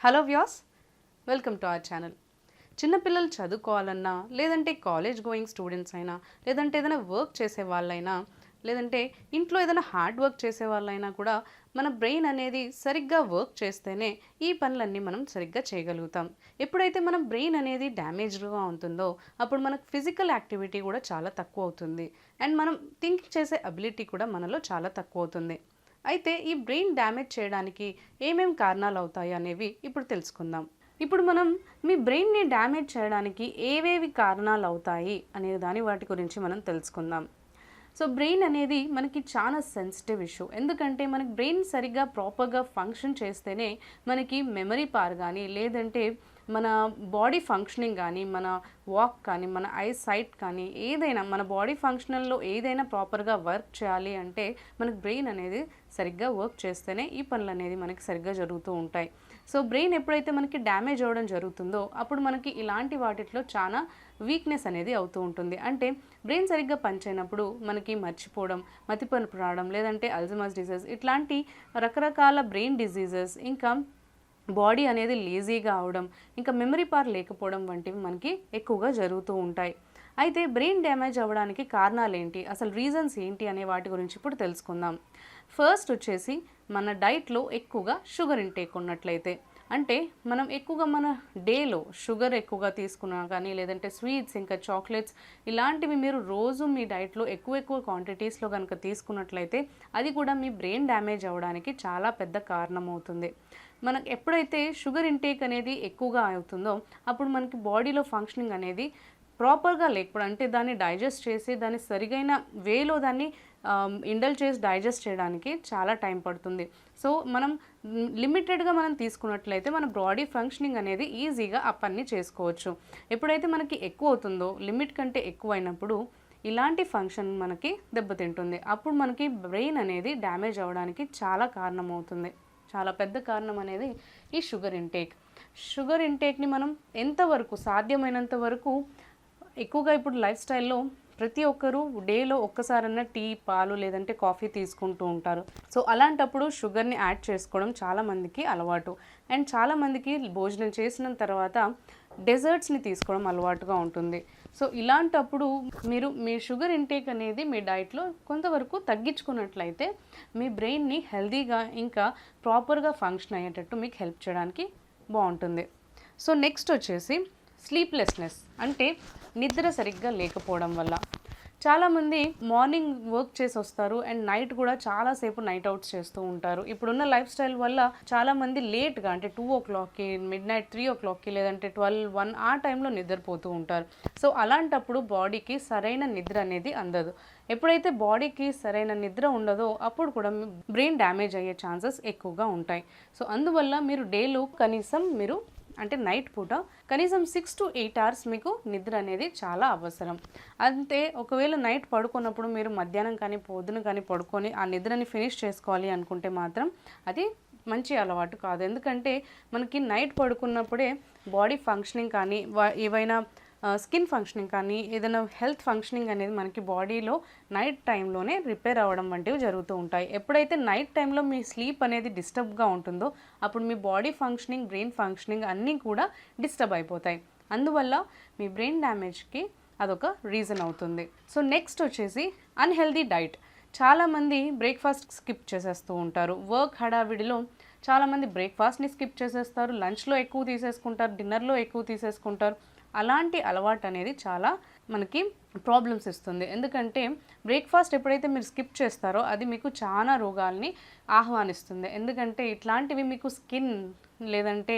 Hello Vyas welcome to our channel. చిన్నపిల్లలు చదువుకోవాలన్నా లేదంటే కాలేజ్ గోయింగ్ స్టూడెంట్స్ అయినా లేదంటే ఏదైనా వర్క్ చేసే వాళ్ళైనా లేదంటే ఇంట్లో ఏదైనా హార్డ్ వర్క్ చేసే వాళ్ళైనా కూడా మన బ్రెయిన్ అనేది సరిగ్గా వర్క్ చేస్తేనే ఈ పనులన్నీ మనం సరిగ్గా చేయగలుగుతాం. ఎప్పుడైతే మన బ్రెయిన్ అనేది డ్యామేజ్డ్గా ఉంటుందో అప్పుడు మనకు ఫిజికల్ యాక్టివిటీ కూడా చాలా తక్కువ అవుతుంది. అండ్ మనం థింక్ చేసే అబిలిటీ కూడా మనలో చాలా తక్కువ అవుతుంది. అయితే ఈ బ్రెయిన్ డ్యామేజ్ చేయడానికి ఏమేం కారణాలు అవుతాయి అనేవి ఇప్పుడు తెలుసుకుందాం. ఇప్పుడు మనం మీ బ్రెయిన్ని డ్యామేజ్ చేయడానికి ఏవేవి కారణాలు అవుతాయి అనే దాని వాటి గురించి మనం తెలుసుకుందాం. సో బ్రెయిన్ అనేది మనకి చాలా సెన్సిటివ్ ఇష్యూ. ఎందుకంటే మనకి బ్రెయిన్ సరిగ్గా ప్రాపర్గా ఫంక్షన్ చేస్తేనే మనకి మెమరీ పార్ కానీ లేదంటే మన బాడీ ఫంక్షనింగ్ కానీ మన వాక్ కానీ మన ఐ సైట్ కానీ ఏదైనా మన బాడీ ఫంక్షనల్లో ఏదైనా ప్రాపర్గా వర్క్ చేయాలి అంటే మనకు బ్రెయిన్ అనేది సరిగ్గా వర్క్ చేస్తేనే ఈ పనులు అనేది మనకి సరిగ్గా జరుగుతూ ఉంటాయి. సో బ్రెయిన్ ఎప్పుడైతే మనకి డ్యామేజ్ అవ్వడం జరుగుతుందో అప్పుడు మనకి ఇలాంటి వాటిలో చాలా వీక్నెస్ అనేది అవుతూ ఉంటుంది. అంటే బ్రెయిన్ సరిగ్గా పనిచేయనప్పుడు మనకి మర్చిపోవడం మతిపనుపు రావడం లేదంటే అల్జమాస్ డిసీజ్ ఇట్లాంటి రకరకాల బ్రెయిన్ డిజీజెస్ ఇంకా బాడీ అనేది లేజీగా అవడం ఇంకా మెమరీ పార్ లేకపోవడం వంటివి మనకి ఎక్కువగా జరుగుతూ ఉంటాయి. అయితే బ్రెయిన్ డ్యామేజ్ అవ్వడానికి కారణాలు ఏంటి అసలు రీజన్స్ ఏంటి అనే వాటి గురించి ఇప్పుడు తెలుసుకుందాం. ఫస్ట్ వచ్చేసి మన డైట్లో ఎక్కువగా షుగర్ ఇంటేక్ ఉన్నట్లయితే అంటే మనం ఎక్కువగా మన డేలో షుగర్ ఎక్కువగా తీసుకున్నా కానీ లేదంటే స్వీట్స్ ఇంకా చాక్లెట్స్ ఇలాంటివి మీరు రోజు మీ డైట్లో ఎక్కువ ఎక్కువ క్వాంటిటీస్లో కనుక తీసుకున్నట్లయితే అది కూడా మీ బ్రెయిన్ డ్యామేజ్ అవ్వడానికి చాలా పెద్ద కారణం అవుతుంది మనకు ఎప్పుడైతే షుగర్ ఇంటేక్ అనేది ఎక్కువగా అవుతుందో అప్పుడు మనకి బాడీలో ఫంక్షనింగ్ అనేది ప్రాపర్గా లేకపోవడం అంటే దాన్ని డైజెస్ట్ చేసి దాన్ని సరిగైన వేలో దాన్ని ఇండల్ చేసి డైజెస్ట్ చేయడానికి చాలా టైం పడుతుంది. సో మనం లిమిటెడ్గా మనం తీసుకున్నట్లయితే మన బాడీ ఫంక్షనింగ్ అనేది ఈజీగా అప్ అన్ని చేసుకోవచ్చు. ఎప్పుడైతే మనకి ఎక్కువ అవుతుందో లిమిట్ కంటే ఎక్కువ అయినప్పుడు ఇలాంటి ఫంక్షన్ మనకి దెబ్బతింటుంది. అప్పుడు మనకి బ్రెయిన్ అనేది డ్యామేజ్ అవ్వడానికి చాలా కారణమవుతుంది. చాలా పెద్ద కారణం అనేది ఈ షుగర్ ఇంటేక్. షుగర్ ఇంటేక్ని మనం ఎంతవరకు సాధ్యమైనంత వరకు ఎక్కువగా ఇప్పుడు లైఫ్ స్టైల్లో ప్రతి ఒక్కరూ డేలో ఒక్కసారన్నా టీ పాలు లేదంటే కాఫీ తీసుకుంటూ ఉంటారు. సో అలాంటప్పుడు షుగర్ని యాడ్ చేసుకోవడం చాలామందికి అలవాటు. అండ్ చాలామందికి భోజనం చేసిన తర్వాత డెజర్ట్స్ని తీసుకోవడం అలవాటుగా ఉంటుంది. సో ఇలాంటప్పుడు మీరు మీ షుగర్ ఇంటేక్ అనేది మీ డైట్లో కొంతవరకు తగ్గించుకున్నట్లయితే మీ బ్రెయిన్ని హెల్తీగా ఇంకా ప్రాపర్గా ఫంక్షన్ అయ్యేటట్టు మీకు హెల్ప్ చేయడానికి బాగుంటుంది. సో నెక్స్ట్ వచ్చేసి స్లీప్లెస్నెస్ అంటే నిద్ర సరిగ్గా లేకపోవడం వల్ల. చాలామంది మార్నింగ్ వర్క్ చేసి వస్తారు అండ్ నైట్ కూడా చాలాసేపు నైట్ అవుట్స్ చేస్తూ ఉంటారు. ఇప్పుడున్న లైఫ్ స్టైల్ వల్ల చాలామంది లేట్గా అంటే టూ ఓ క్లాక్కి మిడ్ నైట్ త్రీ ఓ క్లాక్కి లేదంటే ట్వెల్వ్ వన్ ఆ టైంలో నిద్రపోతూ ఉంటారు. సో అలాంటప్పుడు బాడీకి సరైన నిద్ర అనేది అందదు. ఎప్పుడైతే బాడీకి సరైన నిద్ర ఉండదో అప్పుడు కూడా బ్రెయిన్ డ్యామేజ్ అయ్యే ఛాన్సెస్ ఎక్కువగా ఉంటాయి. సో అందువల్ల మీరు డేలో కనీసం మీరు అంటే నైట్ పూట కనీసం సిక్స్ టు ఎయిట్ అవర్స్ మీకు నిద్ర అనేది చాలా అవసరం. అంతే ఒకవేళ నైట్ పడుకున్నప్పుడు మీరు మధ్యాహ్నం కానీ పొద్దున కానీ పడుకొని ఆ నిద్రని ఫినిష్ చేసుకోవాలి అనుకుంటే మాత్రం అది మంచి అలవాటు కాదు. ఎందుకంటే మనకి నైట్ పడుకున్నప్పుడే బాడీ ఫంక్షనింగ్ కానీ ఏవైనా స్కిన్ ఫంక్షనింగ్ కానీ ఏదైనా హెల్త్ ఫంక్షనింగ్ అనేది మనకి బాడీలో నైట్ టైంలోనే రిపేర్ అవ్వడం వంటివి జరుగుతూ ఉంటాయి. ఎప్పుడైతే నైట్ టైంలో మీ స్లీప్ అనేది డిస్టర్బ్గా ఉంటుందో అప్పుడు మీ బాడీ ఫంక్షనింగ్ బ్రెయిన్ ఫంక్షనింగ్ అన్నీ కూడా డిస్టర్బ్ అయిపోతాయి. అందువల్ల మీ బ్రెయిన్ డ్యామేజ్కి అదొక రీజన్ అవుతుంది. సో నెక్స్ట్ వచ్చేసి అన్హెల్దీ డైట్ చాలామంది బ్రేక్ఫాస్ట్ స్కిప్ చేసేస్తూ ఉంటారు. వర్క్ హడావిడిలో చాలామంది బ్రేక్ఫాస్ట్ని స్కిప్ చేసేస్తారు. లంచ్లో ఎక్కువ తీసేసుకుంటారు. డిన్నర్లో ఎక్కువ తీసేసుకుంటారు. అలాంటి అలవాటు అనేది చాలా మనకి ప్రాబ్లమ్స్ ఇస్తుంది. ఎందుకంటే బ్రేక్ఫాస్ట్ ఎప్పుడైతే మీరు స్కిప్ చేస్తారో అది మీకు చాలా రోగాల్ని ఆహ్వానిస్తుంది. ఎందుకంటే ఇట్లాంటివి మీకు స్కిన్ లేదంటే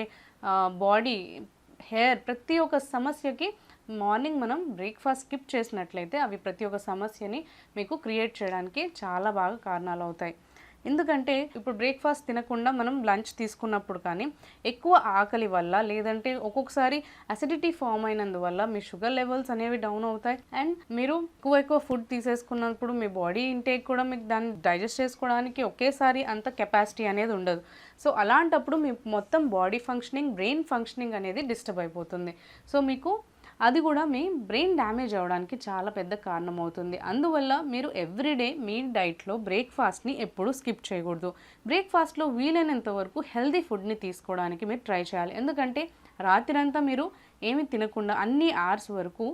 బాడీ హెయిర్ ప్రతి ఒక్క సమస్యకి మార్నింగ్ మనం బ్రేక్ఫాస్ట్ స్కిప్ చేసినట్లయితే అవి ప్రతి ఒక్క సమస్యని మీకు క్రియేట్ చేయడానికి చాలా బాగా కారణాలు అవుతాయి. ఎందుకంటే ఇప్పుడు బ్రేక్ఫాస్ట్ తినకుండా మనం లంచ్ తీసుకున్నప్పుడు కానీ ఎక్కువ ఆకలి వల్ల లేదంటే ఒక్కొక్కసారి అసిడిటీ ఫామ్ అయినందువల్ల మీ షుగర్ లెవెల్స్ అనేవి డౌన్ అవుతాయి. అండ్ మీరు ఎక్కువ ఎక్కువ ఫుడ్ తీసేసుకున్నప్పుడు మీ బాడీ ఇంటేక్ కూడా మీకు దాన్ని డైజెస్ట్ చేసుకోవడానికి ఒకేసారి అంత కెపాసిటీ అనేది ఉండదు. సో అలాంటప్పుడు మీ మొత్తం బాడీ ఫంక్షనింగ్ బ్రెయిన్ ఫంక్షనింగ్ అనేది డిస్టర్బ్ అయిపోతుంది. సో మీకు అది కూడా మీ బ్రెయిన్ డ్యామేజ్ అవ్వడానికి చాలా పెద్ద కారణం అవుతుంది అందువల్ల మీరు ఎవ్రీడే మీ డైట్లో బ్రేక్ఫాస్ట్ని ఎప్పుడూ స్కిప్ చేయకూడదు. బ్రేక్ఫాస్ట్లో వీలైనంత వరకు హెల్దీ ఫుడ్ని తీసుకోవడానికి మీరు ట్రై చేయాలి. ఎందుకంటే రాత్రంతా మీరు ఏమి తినకుండా అన్ని అవర్స్ వరకు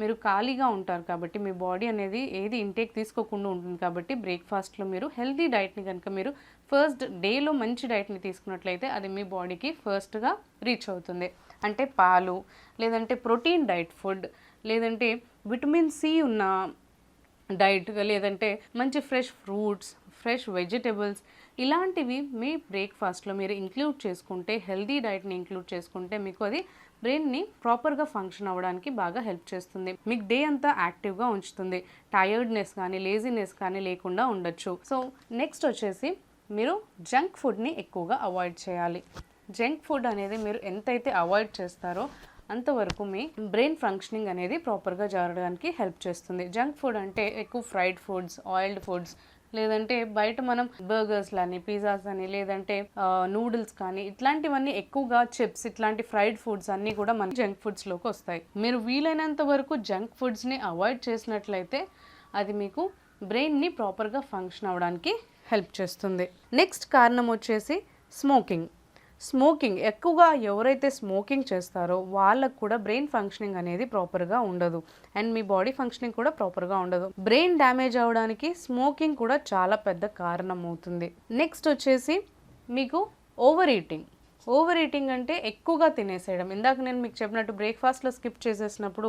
మీరు ఖాళీగా ఉంటారు కాబట్టి మీ బాడీ అనేది ఏది ఇంటేక్ తీసుకోకుండా ఉంటుంది కాబట్టి బ్రేక్ఫాస్ట్లో మీరు హెల్తీ డైట్ని కనుక మీరు ఫస్ట్ డేలో మంచి డైట్ని తీసుకున్నట్లయితే అది మీ బాడీకి ఫస్ట్గా రీచ్ అవుతుంది. అంటే పాలు లేదంటే ప్రోటీన్ డైట్ ఫుడ్ లేదంటే విటమిన్ సి ఉన్న డైట్ లేదంటే మంచి ఫ్రెష్ ఫ్రూట్స్ ఫ్రెష్ వెజిటబుల్స్ ఇలాంటివి మీ బ్రేక్ఫాస్ట్లో మీరు ఇంక్లూడ్ చేసుకుంటే హెల్దీ డైట్ని ఇంక్లూడ్ చేసుకుంటే మీకు అది బ్రెయిన్ని ప్రాపర్గా ఫంక్షన్ అవ్వడానికి బాగా హెల్ప్ చేస్తుంది. మీకు డే అంతా యాక్టివ్గా ఉంచుతుంది. టయర్డ్నెస్ కానీ లేజినెస్ కానీ లేకుండా ఉండొచ్చు. సో నెక్స్ట్ వచ్చేసి మీరు జంక్ ఫుడ్ని ఎక్కువగా అవాయిడ్ చేయాలి. జంక్ ఫుడ్ అనేది మీరు ఎంతైతే అవాయిడ్ చేస్తారో అంతవరకు మీ బ్రెయిన్ ఫంక్షనింగ్ అనేది ప్రాపర్గా జరగడానికి హెల్ప్ చేస్తుంది. జంక్ ఫుడ్ అంటే ఎక్కువ ఫ్రైడ్ ఫుడ్స్ ఆయిల్డ్ ఫుడ్స్ లేదంటే బయట మనం బర్గర్స్ అని పిజ్జాస్ అని లేదంటే నూడిల్స్ కానీ ఇట్లాంటివన్నీ ఎక్కువగా చిప్స్ ఇట్లాంటి ఫ్రైడ్ ఫుడ్స్ అన్నీ కూడా మన జంక్ ఫుడ్స్లోకి వస్తాయి. మీరు వీలైనంత వరకు జంక్ ఫుడ్స్ని అవాయిడ్ చేసినట్లయితే అది మీకు బ్రెయిన్ని ప్రాపర్గా ఫంక్షన్ అవ్వడానికి హెల్ప్ చేస్తుంది. నెక్స్ట్ కారణం వచ్చేసి స్మోకింగ్. స్మోకింగ్ ఎక్కువగా ఎవరైతే స్మోకింగ్ చేస్తారో వాళ్ళకు కూడా బ్రెయిన్ ఫంక్షనింగ్ అనేది ప్రాపర్గా ఉండదు. అండ్ మీ బాడీ ఫంక్షనింగ్ కూడా ప్రాపర్గా ఉండదు. బ్రెయిన్ డ్యామేజ్ అవ్వడానికి స్మోకింగ్ కూడా చాలా పెద్ద కారణం అవుతుంది నెక్స్ట్ వచ్చేసి మీకు ఓవర్ ఈటింగ్. ఓవర్ ఈటింగ్ అంటే ఎక్కువగా తినేసేయడం. ఇందాక నేను మీకు చెప్పినట్టు బ్రేక్ఫాస్ట్లో స్కిప్ చేసేసినప్పుడు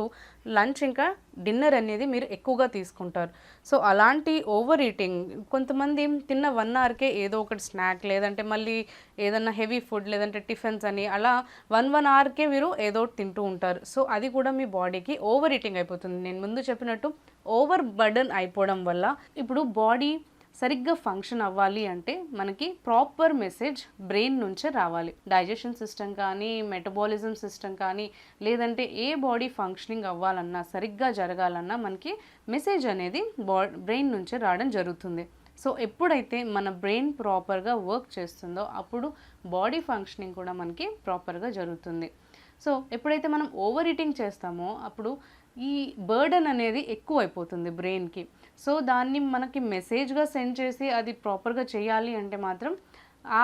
లంచ్ ఇంకా డిన్నర్ అనేది మీరు ఎక్కువగా తీసుకుంటారు. సో అలాంటి ఓవర్ ఈటింగ్ కొంతమంది తిన్న వన్ అవర్కే ఏదో ఒకటి స్నాక్ లేదంటే మళ్ళీ ఏదన్నా హెవీ ఫుడ్ లేదంటే టిఫిన్స్ అని అలా వన్ వన్ అవర్కే మీరు ఏదో ఒకటి తింటూ ఉంటారు. సో అది కూడా మీ బాడీకి ఓవర్ ఈటింగ్ అయిపోతుంది. నేను ముందు చెప్పినట్టు ఓవర్ బర్డన్ అయిపోవడం వల్ల ఇప్పుడు బాడీ సరిగ్గా ఫంక్షన్ అవ్వాలి అంటే మనకి ప్రాపర్ మెసేజ్ బ్రెయిన్ నుంచే రావాలి. డైజెషన్ సిస్టమ్ కానీ మెటబాలిజం సిస్టమ్ కానీ లేదంటే ఏ బాడీ ఫంక్షనింగ్ అవ్వాలన్నా సరిగ్గా జరగాలన్నా మనకి మెసేజ్ అనేది బా బ్రెయిన్ నుంచే రావడం జరుగుతుంది. సో ఎప్పుడైతే మన బ్రెయిన్ ప్రాపర్గా వర్క్ చేస్తుందో అప్పుడు బాడీ ఫంక్షనింగ్ కూడా మనకి ప్రాపర్గా జరుగుతుంది. సో ఎప్పుడైతే మనం ఓవర్ ఈటింగ్ చేస్తామో అప్పుడు ఈ బర్డన్ అనేది ఎక్కువ అయిపోతుంది బ్రెయిన్కి. సో దాన్ని మనకి మెసేజ్గా సెండ్ చేసి అది ప్రాపర్గా చేయాలి అంటే మాత్రం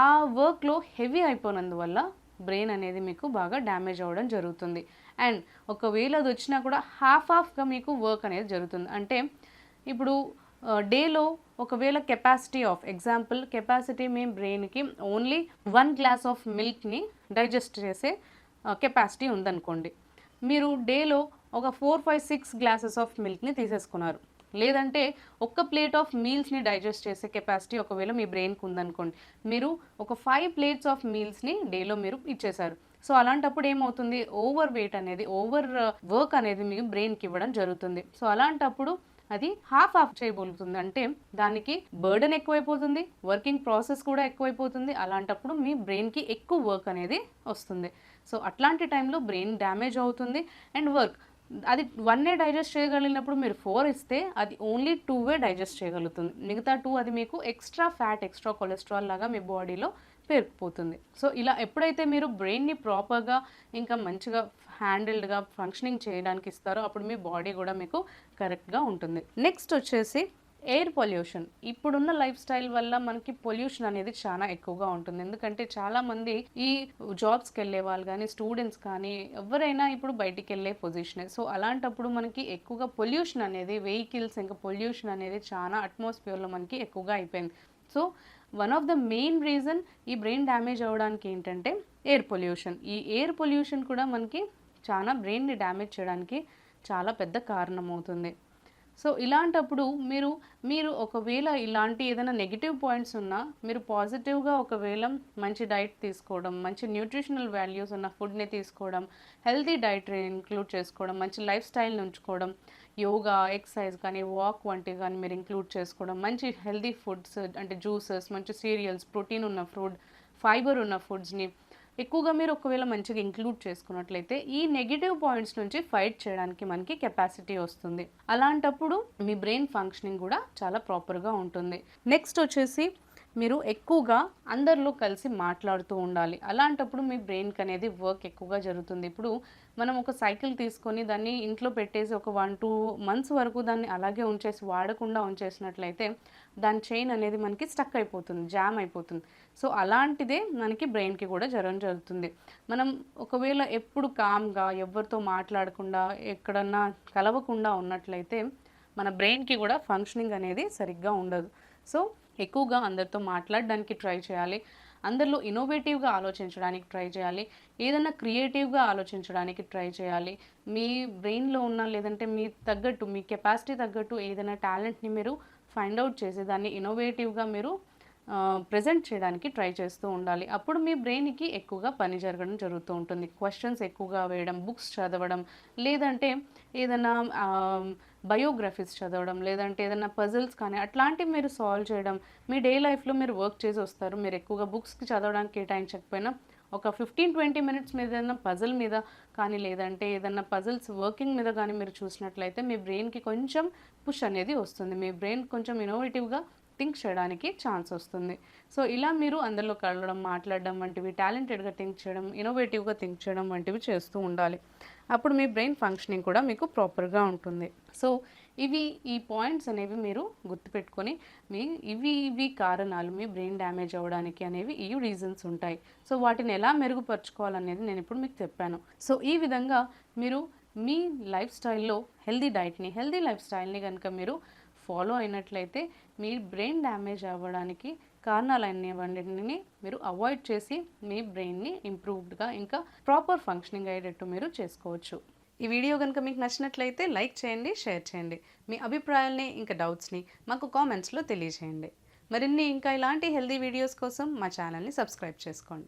ఆ వర్క్లో హెవీ అయిపోయినందువల్ల బ్రెయిన్ అనేది మీకు బాగా డ్యామేజ్ అవ్వడం జరుగుతుంది. అండ్ ఒకవేళ అది వచ్చినా కూడా హాఫ్ హాఫ్గా మీకు వర్క్ అనేది జరుగుతుంది. అంటే ఇప్పుడు డేలో ఒకవేళ కెపాసిటీ ఆఫ్ ఎగ్జాంపుల్ కెపాసిటీ మీ బ్రెయిన్కి ఓన్లీ వన్ గ్లాస్ ఆఫ్ మిల్క్ని డైజెస్ట్ చేసే కెపాసిటీ ఉందనుకోండి. మీరు డేలో ఒక four five six glasses of మిల్క్ని తీసేసుకున్నారు. లేదంటే ఒక్క ప్లేట్ ఆఫ్ మీల్స్ని డైజెస్ట్ చేసే కెపాసిటీ ఒకవేళ మీ బ్రెయిన్కి ఉందనుకోండి మీరు ఒక ఫైవ్ ప్లేట్స్ ఆఫ్ మీల్స్ని డేలో మీరు ఇచ్చేశారు. సో అలాంటప్పుడు ఏమవుతుంది? ఓవర్ వెయిట్ అనేది ఓవర్ వర్క్ అనేది మీ బ్రెయిన్కి ఇవ్వడం జరుగుతుంది. సో అలాంటప్పుడు అది హాఫ్ ఆఫ్ చేయబోతుంది. అంటే దానికి బర్డెన్ ఎక్కువైపోతుంది వర్కింగ్ ప్రాసెస్ కూడా ఎక్కువైపోతుంది. అలాంటప్పుడు మీ బ్రెయిన్కి ఎక్కువ వర్క్ అనేది వస్తుంది. సో అట్లాంటి టైంలో బ్రెయిన్ డ్యామేజ్ అవుతుంది అండ్ వర్క్. అది వన్ ఏ డైజెస్ట్ చేయగలిగినప్పుడు మీరు ఫోర్ ఇస్తే అది ఓన్లీ టూ వే డైజెస్ట్ చేయగలుగుతుంది. మిగతా టూ అది మీకు ఎక్స్ట్రా ఫ్యాట్ ఎక్స్ట్రా కొలెస్ట్రాల్ లాగా మీ బాడీలో పేరుకుపోతుంది సో ఇలా ఎప్పుడైతే మీరు బ్రెయిన్ని ప్రాపర్గా ఇంకా మంచిగా హ్యాండిల్డ్గా ఫంక్షనింగ్ చేయడానికి ఇస్తారో అప్పుడు మీ బాడీ కూడా మీకు కరెక్ట్గా ఉంటుంది. నెక్స్ట్ వచ్చేసి ఎయిర్ పొల్యూషన్. ఇప్పుడున్న లైఫ్ స్టైల్ వల్ల మనకి పొల్యూషన్ అనేది చాలా ఎక్కువగా ఉంటుంది. ఎందుకంటే చాలామంది ఈ జాబ్స్కి వెళ్ళే వాళ్ళు కానీ స్టూడెంట్స్ కానీ ఎవరైనా ఇప్పుడు బయటికి వెళ్ళే పొజిషనే. సో అలాంటప్పుడు మనకి ఎక్కువగా పొల్యూషన్ అనేది వెహికల్స్ ఇంకా పొల్యూషన్ అనేది చాలా అట్మాస్ఫియర్లో మనకి ఎక్కువగా అయిపోయింది. So one of the main reason ఈ బ్రెయిన్ డ్యామేజ్ అవ్వడానికి ఏంటంటే ఎయిర్ పొల్యూషన్. ఈ ఎయిర్ పొల్యూషన్ కూడా మనకి చాలా బ్రెయిన్ని డ్యామేజ్ చేయడానికి చాలా పెద్ద కారణం అవుతుంది సో ఇలాంటప్పుడు మీరు మీరు ఒకవేళ ఇలాంటి ఏదైనా నెగిటివ్ పాయింట్స్ ఉన్నా మీరు పాజిటివ్గా ఒకవేళ మంచి డైట్ తీసుకోవడం మంచి న్యూట్రిషనల్ వాల్యూస్ ఉన్న ఫుడ్ని తీసుకోవడం హెల్తీ డైట్ ఇంక్లూడ్ చేసుకోవడం మంచి లైఫ్ స్టైల్ని ఉంచుకోవడం యోగా ఎక్సర్సైజ్ కానీ వాక్ వంటివి కానీ మీరు ఇంక్లూడ్ చేసుకోవడం మంచి హెల్తీ ఫుడ్స్ అంటే జ్యూసెస్ మంచి సీరియల్స్ ప్రోటీన్ ఉన్న ఫుడ్ ఫైబర్ ఉన్న ఫుడ్స్ని ఎక్కువగా మీరు ఒకవేళ మంచిగా ఇంక్లూడ్ చేసుకున్నట్లయితే ఈ నెగిటివ్ పాయింట్స్ నుంచి ఫైట్ చేయడానికి మనకి కెపాసిటీ వస్తుంది. అలాంటప్పుడు మీ బ్రెయిన్ ఫంక్షనింగ్ కూడా చాలా ప్రాపర్గా ఉంటుంది. నెక్స్ట్ వచ్చేసి మీరు ఎక్కువగా అందరిలో కలిసి మాట్లాడుతూ ఉండాలి. అలాంటప్పుడు మీ బ్రెయిన్కి అనేది వర్క్ ఎక్కువగా జరుగుతుంది. ఇప్పుడు మనం ఒక సైకిల్ తీసుకొని దాన్ని ఇంట్లో పెట్టేసి ఒక వన్ టూ మంత్స్ వరకు దాన్ని అలాగే ఉంచేసి వాడకుండా ఉంచేసినట్లయితే దాని చైన్ అనేది మనకి స్టక్ అయిపోతుంది జామ్ అయిపోతుంది. సో అలాంటిదే మనకి బ్రెయిన్కి కూడా జరగడం జరుగుతుంది. మనం ఒకవేళ ఎప్పుడు కామ్గా ఎవరితో మాట్లాడకుండా ఎక్కడన్నా కలవకుండా ఉన్నట్లయితే మన బ్రెయిన్కి కూడా ఫంక్షనింగ్ అనేది సరిగ్గా ఉండదు. సో ఎక్కువగా అందరితో మాట్లాడడానికి ట్రై చేయాలి. అందరిలో ఇన్నోవేటివ్గా ఆలోచించడానికి ట్రై చేయాలి. ఏదైనా క్రియేటివ్గా ఆలోచించడానికి ట్రై చేయాలి. మీ బ్రెయిన్లో ఉన్న లేదంటే మీ తగ్గట్టు మీ కెపాసిటీ తగ్గట్టు ఏదైనా టాలెంట్ని మీరు ఫైండ్ అవుట్ చేసి దాన్ని ఇన్నోవేటివ్గా మీరు ప్రజెంట్ చేయడానికి ట్రై చేస్తూ ఉండాలి. అప్పుడు మీ బ్రెయిన్కి ఎక్కువగా పని జరగడం జరుగుతూ ఉంటుంది. క్వశ్చన్స్ ఎక్కువగా వేయడం బుక్స్ చదవడం లేదంటే ఏదైనా బయోగ్రఫీస్ చదవడం లేదంటే ఏదైనా పజిల్స్ కానీ అట్లాంటివి మీరు సాల్వ్ చేయడం మీ డే లైఫ్లో మీరు వర్క్ చేసి వస్తారు మీరు ఎక్కువగా బుక్స్కి చదవడానికి కేటాయించకపోయినా ఒక ఫిఫ్టీన్ ట్వంటీ మినిట్స్ మీద ఏదైనా పజిల్ మీద కానీ లేదంటే ఏదైనా పజిల్స్ వర్కింగ్ మీద కానీ మీరు చూసినట్లయితే మీ బ్రెయిన్కి కొంచెం పుష్ అనేది వస్తుంది. మీ బ్రెయిన్ కొంచెం ఇన్నోవేటివ్గా థింక్ చేయడానికి ఛాన్స్ వస్తుంది. సో ఇలా మీరు అందరిలో కలవడం మాట్లాడడం వంటివి టాలెంటెడ్గా థింక్ చేయడం ఇన్నోవేటివ్గా థింక్ చేయడం వంటివి చేస్తూ ఉండాలి. అప్పుడు మీ బ్రెయిన్ ఫంక్షనింగ్ కూడా మీకు ప్రాపర్గా ఉంటుంది. సో ఇవి ఈ పాయింట్స్ అనేవి మీరు గుర్తుపెట్టుకొని మీ ఇవి ఇవి కారణాలు మీ బ్రెయిన్ డ్యామేజ్ అవ్వడానికి అనేవి ఈ రీజన్స్ ఉంటాయి. సో వాటిని ఎలా మెరుగుపరచుకోవాలనేది నేను ఇప్పుడు మీకు చెప్పాను. సో ఈ విధంగా మీరు మీ లైఫ్ స్టైల్లో హెల్దీ డైట్ని హెల్దీ లైఫ్ స్టైల్ని కనుక మీరు ఫాలో అయినట్లయితే మీ బ్రెయిన్ డ్యామేజ్ అవ్వడానికి కారణాలు అనేవన్నిటిని మీరు అవాయిడ్ చేసి మీ బ్రెయిన్ని ఇంప్రూవ్డ్గా ఇంకా ప్రాపర్ ఫంక్షనింగ్ అయ్యేటట్టు మీరు చేసుకోవచ్చు. ఈ వీడియో కనుక మీకు నచ్చినట్లయితే లైక్ చేయండి షేర్ చేయండి. మీ అభిప్రాయాల్ని ఇంకా డౌట్స్ని మాకు కామెంట్స్లో తెలియజేయండి. మరిన్ని ఇంకా ఇలాంటి హెల్దీ వీడియోస్ కోసం మా ఛానల్ని సబ్స్క్రైబ్ చేసుకోండి.